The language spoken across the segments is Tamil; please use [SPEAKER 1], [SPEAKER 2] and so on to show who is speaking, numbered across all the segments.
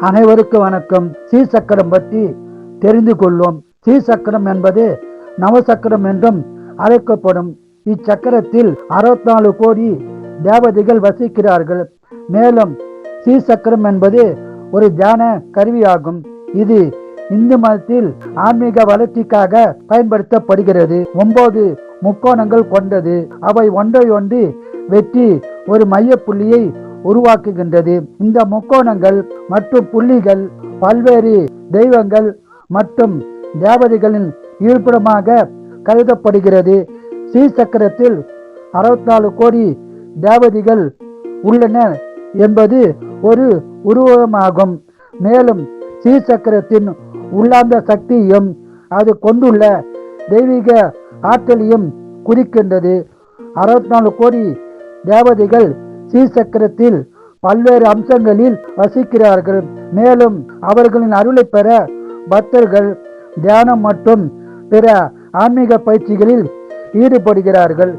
[SPEAKER 1] அனைவருக்கும் வணக்கம். சீசக்கரம் பற்றி தெரிந்து கொள்வோம். சீசக்கரம் என்பது நவசக்கரம் என்றும் அழைக்கப்படும். இச்சக்கரத்தில் அறுபத்தி நாலு கோடி தேவதைகள் வசிக்கிறார்கள். மேலும் சீசக்கரம் என்பது ஒரு தியான கருவியாகும். இது இந்து மதத்தில் ஆன்மீக வளர்ச்சிக்காக பயன்படுத்தப்படுகிறது. ஒன்பது முக்கோணங்கள் கொண்டது. அவை ஒன்றை ஒன்று வெட்டி ஒரு மைய புள்ளியை உருவாக்குகின்றது. இந்த முக்கோணங்கள் மற்றும் புள்ளிகள் பல்வேறு தெய்வங்கள் மற்றும் தேவதைகளின் இருப்பிடமாக கருதப்படுகிறது. ஸ்ரீசக்கரத்தில் அறுபத்தி நாலு கோடி தேவதைகள் உள்ளன என்பது ஒரு உருவகமாகும். மேலும் ஸ்ரீசக்கரத்தின் உள்ளார்ந்த சக்தியும் அது கொண்டுள்ள தெய்வீக ஆற்றலையும் குறிக்கின்றது. அறுபத்தி நாலு கோடி தேவதைகள் ஸ்ரீசக்கரத்தில் பல்வேறு அம்சங்களில் வசிக்கிறார்கள். மேலும் அவர்களின் அருளை பெற பக்தர்கள் தியானம் மற்றும் பிற ஆன்மீக பயிற்சிகளில் ஈடுபடுகிறார்கள்.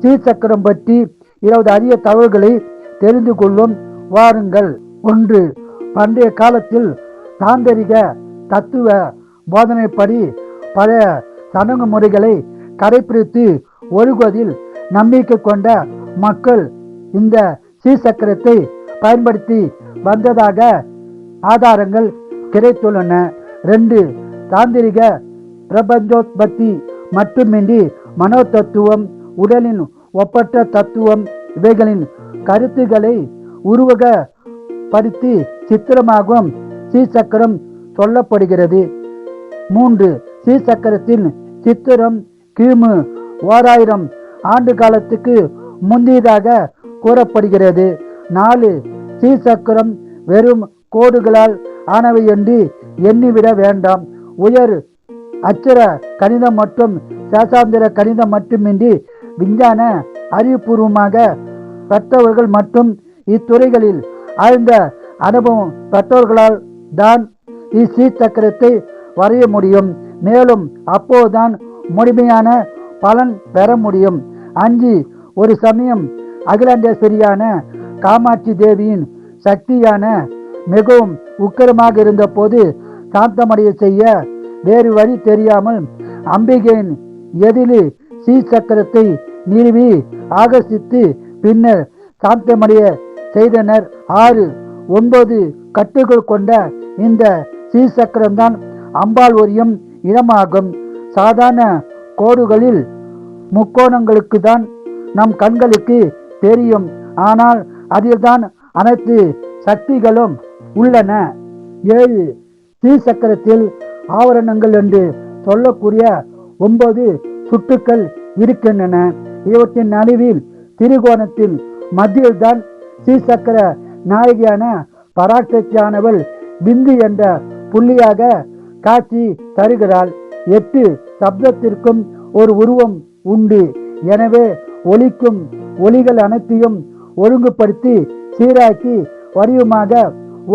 [SPEAKER 1] ஸ்ரீசக்கரம் பற்றி இருபது அரிய தகவல்களை தெரிந்து கொள்ளும் வாருங்கள். ஒன்று பண்டைய காலத்தில் தாந்தரிக தத்துவ போதனைப்படி பழைய சடங்கு முறைகளை கடைபிடித்து ஒழுகுவதில் நம்பிக்கை கொண்ட மக்கள் இந்த ஸ்ரீசக்கரத்தை பயன்படுத்தி வந்ததாக ஆதாரங்கள் கிடைத்துள்ளன. ரெண்டு தாந்திரிக பிரபஞ்சோத்பத்தி மட்டுமின்றி மனோ தத்துவம் உடலின் ஒப்பற்ற தத்துவம் இவைகளின் கருத்துக்களை உருவகப்படுத்தி சித்திரமாகவும் ஸ்ரீசக்கரம் சொல்லப்படுகிறது. மூன்று ஸ்ரீசக்கரத்தின் சித்திரம் கிமு ஓராயிரம் ஆண்டு காலத்துக்கு முந்தியதாக கூறப்படுகிறது. நாலு ஸ்ரீசக்கரம் வெறும் கோடுகளால் ஆனவை என்று எண்ணிவிட வேண்டாம். உயர் அச்சர கணிதம் மற்றும் சேசாந்திர கணிதம் மட்டுமின்றி விஞ்ஞான அறிவுபூர்வமாக பெற்றவர்கள் மற்றும் இத்துறைகளில் ஆழ்ந்த அனுபவம் பெற்றவர்களால் தான் இச்சீச்சக்கரத்தை வரைய முடியும். மேலும் அப்போதுதான் முழுமையான பலன் பெற முடியும். அஞ்சு ஒரு சமயம் அகிலாண்டேஸ்வரியான காமாட்சி தேவியின் சக்தியான மிகவும் உக்கரமாக இருந்தபோது சாந்தமடைய செய்ய வேறு வழி தெரியாமல் அம்பிகையின் எதிரில் சீ சக்கரத்தை நிறுவி ஆகர்ஷித்து பின்னர் சாந்தமடைய செய்தனர். ஆறு ஒன்பது கட்டுகள் கொண்ட இந்த சீ சக்கரம்தான் அம்பாள் ஒரியம் இடமாகும் சாதாரண கோடுகளில் முக்கோணங்களுக்கு தான் நம் கண்களுக்கு தெரியும். ஆனால் அதில்தான் அனைத்து சக்திகளும் உள்ளன. ஏழு ஸ்ரீசக்கரத்தில் ஆவரணங்கள் என்று சொல்லக்கூடிய ஒன்பது சுட்டுக்கள் இருக்கின்றன. இவற்றின் நடுவில் திரிகோணத்தில் மத்தியில்தான் ஸ்ரீசக்கர நாயகியான பராசக்தியானவள் பிந்து என்ற புள்ளியாக காட்சி தருகிறாள். எட்டு சப்தத்திற்கும் ஒரு உருவம் உண்டு. எனவே ஒலிக்கும் ஒலிகள் அனைத்தையும் ஒழுங்குபடுத்தி சீராக்கி வடிவமாக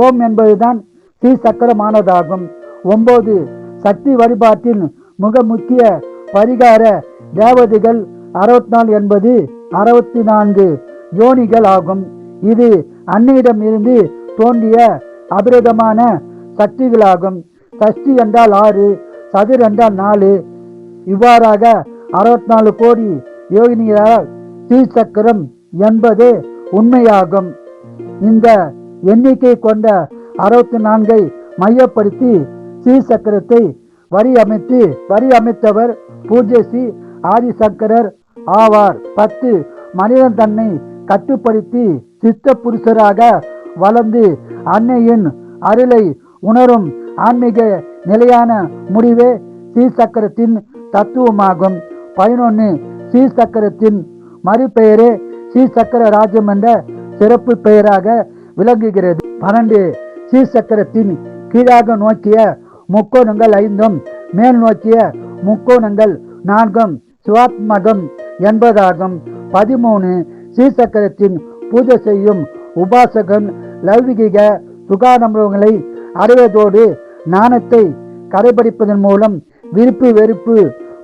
[SPEAKER 1] ஓம் என்பதுதான் ஸ்ரீசக்கரமானதாகும். ஒன்பது சக்தி வழிபாட்டின் மிக முக்கிய பரிகார தேவதைகள் அறுபத்தி நாலு என்பது அறுபத்தி நான்கு யோனிகள் ஆகும். இது அன்னையிடம் இருந்து தோன்றிய அபிரதமான சக்திகளாகும். சஷ்டி என்றால் ஆறு சதுர் என்றால் நாலு. இவ்வாறாக அறுபத்தி நாலு கோடி யோகினியால் ஸ்ரீசக்கரம் என்பது உண்மையாகும். இந்த எண்ணிக்கை கொண்ட அறுபத்தி நான்கை மையப்படுத்தி ஸ்ரீசக்கரத்தை வரி அமைத்து வரி அமைத்தவர் பூஜை ஸ்ரீ ஆதிசங்கரர் ஆவார். பத்து மனிதன் தன்னை கட்டுப்படுத்தி சித்த புருஷராக வளர்ந்து அன்னையின் அருளை உணரும் ஆன்மீக நிலையான முடிவே ஸ்ரீசக்கரத்தின் தத்துவமாகும். பதினொன்று ஸ்ரீ சக்கரத்தின் மறுபெயரே ஸ்ரீசக்கர ராஜ்யம் என்ற சிறப்பு பெயராக விளங்குகிறது. பன்னெண்டு ஸ்ரீசக்கரத்தின் கீழாக நோக்கிய முக்கோணங்கள் ஐந்தும் மேல் நோக்கிய முக்கோணங்கள் நான்கும் சிவாத்மகம் என்பதாகும். பதிமூணு ஸ்ரீசக்கரத்தின் பூஜை செய்யும் உபாசகன் லௌகிக சுகானம்பங்களை அடைவதோடு நாணத்தை கடைபிடிப்பதன் மூலம் விருப்பு வெறுப்பு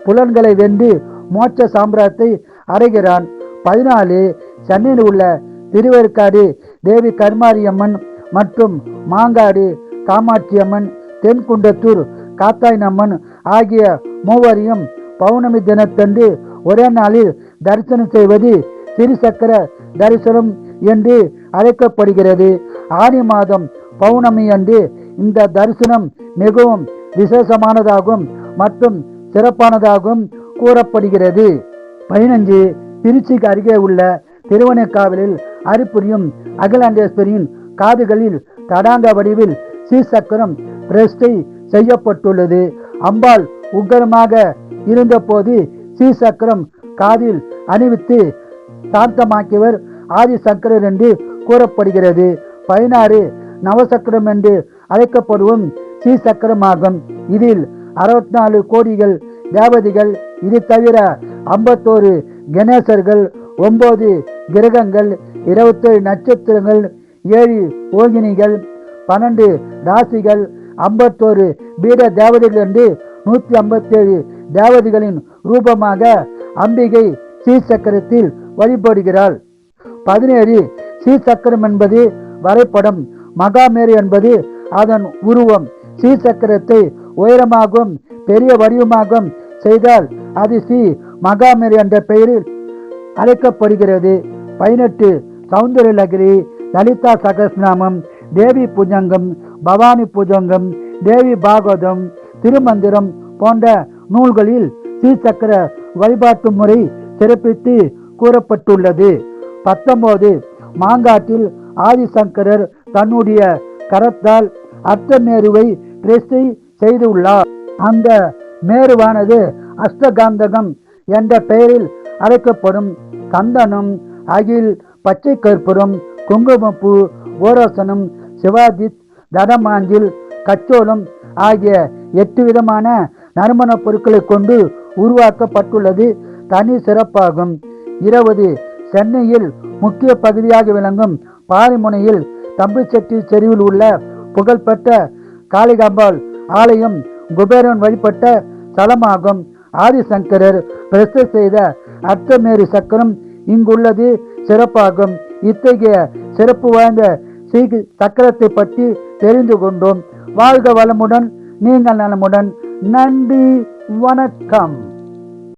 [SPEAKER 1] புலன்களை வென்று மோட்ச சாம்ராத்தை அடைகிறான். பதினாலு சென்னையில் உள்ள திருவேற்காடு தேவி கருமாரியம்மன் மற்றும் மாங்காடு காமாட்சியம்மன் தென்குண்டத்தூர் காத்தாயினம்மன் ஆகிய மூவரையும் பௌர்ணமி தினத்தன்று ஒரே நாளில் தரிசனம் செய்வது திருசக்கர தரிசனம் என்று அழைக்கப்படுகிறது. ஆடி மாதம் பௌர்ணமி அன்று இந்த தரிசனம் மிகவும் விசேஷமானதாகும் மற்றும் சிறப்பானதாகவும் கூறப்படுகிறது. பதினஞ்சு திருச்சிக்கு அருகே உள்ள திருவனைக்காவலில் அரிப்புரியும் அகிலாண்டேஸ்வரியின் காதுகளில் தடாங்க வடிவில் சீசக்கரம் பிரஷ்டை செய்யப்பட்டுள்ளது. அம்பாள் உக்கரமாக இருந்தபோது சீசக்கரம் காதில் அணிவித்து சாந்தமாக்கியவர் ஆதிசங்கரர் என்று கூறப்படுகிறது. பதினாறு நவசக்கரம் என்று அழைக்கப்படுவும் சீசக்கரமாகும். இதில் அறுபத்தி நாலு கோடிகள் தேவதைகள் இது தவிர ஐம்பத்தோரு கணேசர்கள் ஒன்பது கிரகங்கள் இருபத்தேழு நட்சத்திரங்கள் ஏழு ஓகினிகள் பன்னெண்டு ராசிகள் ஐம்பத்தோரு பீட தேவதைகள் என்று நூற்றி ஐம்பத்தேழு தேவதைகளின் ரூபமாக அம்பிகை ஸ்ரீசக்கரத்தில் வழிபடுகிறாள். பதினேழு ஸ்ரீசக்கரம் என்பது வரைபடம் மகாமேரு என்பது அதன் உருவம். ஸ்ரீசக்கரத்தை உயரமாகவும் பெரிய வடிவமாகவும் செய்தால் அது ஸ்ரீ மகாமேரு என்ற பெயரில் அழைக்கப்படுகிறது. பதினெட்டு சௌந்தரலகிரி லலிதா சகஸ்நாமம் தேவி புஜங்கம் பவானி புஜங்கம் தேவி பாகவதம் திருமந்திரம் போன்ற நூல்களில் ஸ்ரீசக்கர வழிபாட்டு முறை சிறப்பித்து கூறப்பட்டுள்ளது. பத்தொன்பது மாங்காட்டில் ஆதிசங்கரர் தன்னுடைய கரத்தால் அர்த்தமேருவை பிரேஸ்டை செய்துள்ளார். அந்த மேருவானது அஷ்டகாந்தகம் என்ற பெயரில் அழைக்கப்படும் கந்தனும் அகில் பச்சை கற்பூரம் குங்குமப்பூ ஓரோசனம் சிவாஜித் தடமாஞ்சில் கச்சோளம் ஆகிய எட்டு விதமான நறுமணப் பொருட்களை கொண்டு உருவாக்கப்பட்டுள்ளது. தனி சிறப்பாகும். இருபது சென்னையில் முக்கிய பகுதியாக விளங்கும் பாரிமுனையில் தம்பிச்செட்டி செறிவில் உள்ள புகழ்பெற்ற காளிகாம்பாள் ஆலயம் குபேரன் வழிபட்ட தலமாகும் ஆதிசங்கரர் பிரசித்த செய்த அர்த்தமேரி சக்கரம் இங்குள்ளது சிறப்பாகும். இத்தகைய சிறப்பு வாய்ந்த ஸ்ரீ சக்கரத்தை பற்றி தெரிந்து கொண்டோம். வாழ்க வளமுடன் நீங்கள் நலமுடன். நன்றி வணக்கம்.